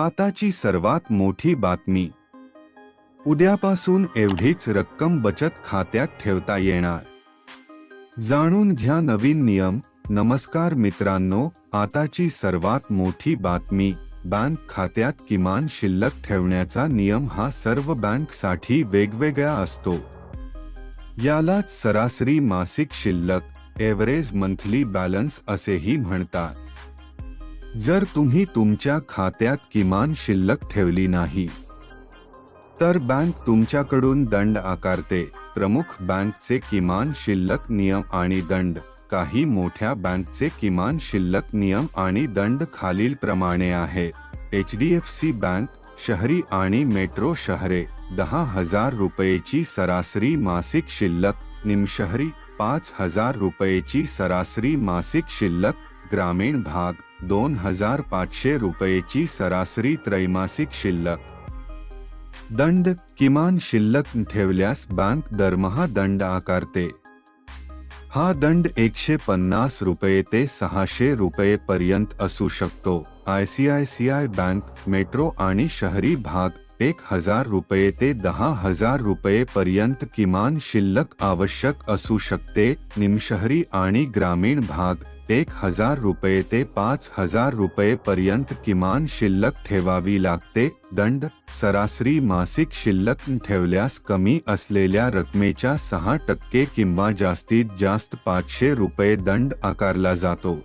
आताची सर्वात मोठी बातमी. उद्यापासून एवढीच रक्कम बचत खात्यात ठेवता येणार. जाणून घ्या नवीन नियम. नमस्कार मित्रांनो आताची सर्वात मोठी बातमी. बँक खात्यात किमान शिल्लक ठेवण्याचा नियम हा सर्व बँकसाठी वेगवेगळा असतो. यालाच सरासरी मासिक शिल्लक एव्हरेज मंथली बॅलन्स असेही म्हणतात. जर तुम्ही तुमच्या खात्यात किमान शिल्लक ठेवली नाही तर बँक तुमच्याकडून दंड आकारते. प्रमुख बँकचे किमान शिल्लक नियम आणि दंड काही मोठ्या बँकचे किमान शिल्लक नियम आणि दंड खालील प्रमाणे आहे. H D F C bank शहरी आणि मेट्रो शहरे दहा हजार रुपयेची सरासरी मासिक शिल्लक निमशहरी पाच हजार रुपयेची सरासरी मासिक शिल्लक ग्रामीण भाग दोन हजार पाचशे रुपयेची सरासरी त्रैमासिक शिल्लक. दंड किमान शिल्लक ठेवल्यास बँक दरमहा दंड आकारते. हा दंड एकशे पन्नास रुपये ते सहाशे रुपये पर्यंत असू शकतो. I C I C I bank metro आणि शहरी भाग एक हजार रुपये ते दहा हजार रुपये पर्यंत किमान शिल्लक आवश्यक असू शकते. निमशहरी आणि ग्रामीण भाग एक हजार रुपये ते पाच हजार रुपये पर्यंत किमान शिल्लक ठेवावी लागते. दंड सरासरी मासिक शिल्लक ठेवल्यास कमी असलेल्या रकमेच्या सहा टक्के किंवा जास्तीत जास्त पाचशे रुपये दंड आकारला जातो.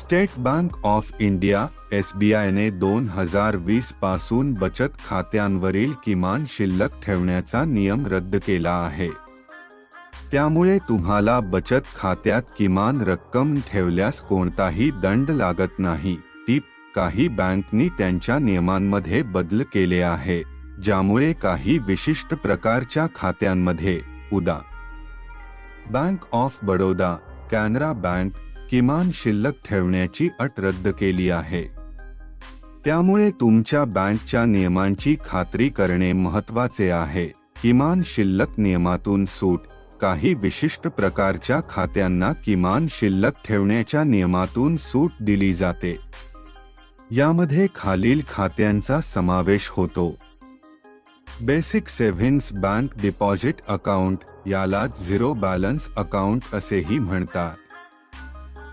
State Bank of India S B आयने दोन हजार वीसपासून बचत खात्यांवरील किमान शिल्लक ठेवण्याचा नियम रद्द केला आहे. त्यामुळे तुम्हाला बचत खात्यात किमान रक्कम ठेवल्यास कोणताही दंड लागत नाही. टीप काही बँकनी त्यांच्या नियमांमध्ये बदल केले आहे ज्यामुळे काही विशिष्ट प्रकारच्या खात्यांमध्ये उदा. Bank of Baroda Canara bank किमान शिल्लक ठेवण्याची अट रद्द केली आहे. त्यामुळे तुमच्या बँकच्या नियमांची खात्री करणे महत्त्वाचे आहे. किमान शिल्लक नियमातून सूट काही विशिष्ट प्रकारच्या खात्यांना किमान शिल्लक ठेवण्याच्या नियमातून सूट दिली जाते. यामध्ये खालील खात्यांचा समावेश होतो. Basic savings bank deposit account याला झिरो बॅलन्स अकाउंट असेही म्हणतात.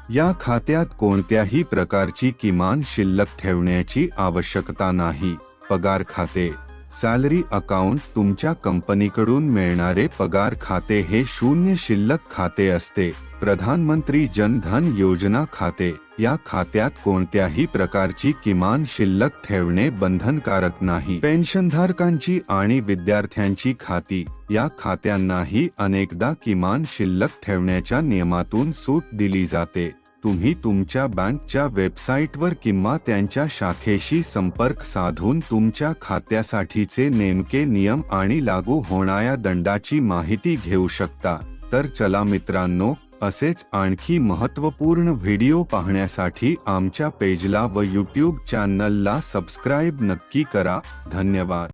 या खात्यात कोणत्याही प्रकारची किमान शिल्लक ठेवण्याची आवश्यकता नाही. पगार खाते सॅलरी अकाउंट तुमच्या कंपनीकडून मिळणारे पगार खाते हे शून्य शिल्लक खाते असते. प्रधानमंत्री जन धन योजना खाते. या खात्यात कोणत्याही प्रकारची किमान शिल्लक ठेवणे बंधनकारक नाही. पेन्शनधारकांची आणि विद्यार्थ्यांची खाती. या खात्यांनाही अनेकदा किमान शिल्लक ठेवण्याच्या नियमातून सूट दिली जाते. तुम्ही तुमच्या बँकच्या वेबसाईटवर किंवा त्यांच्या शाखेशी संपर्क साधून तुमच्या खात्यासाठीचे नेमके नियम आणि लागू होणाऱ्या दंडाची माहिती घेऊ शकता. तर चला मित्रांनो असेच आणखी महत्त्वपूर्ण व्हिडिओ पाहण्यासाठी आमच्या पेजला व यूट्यूब चॅनलला सबस्क्राईब नक्की करा. धन्यवाद.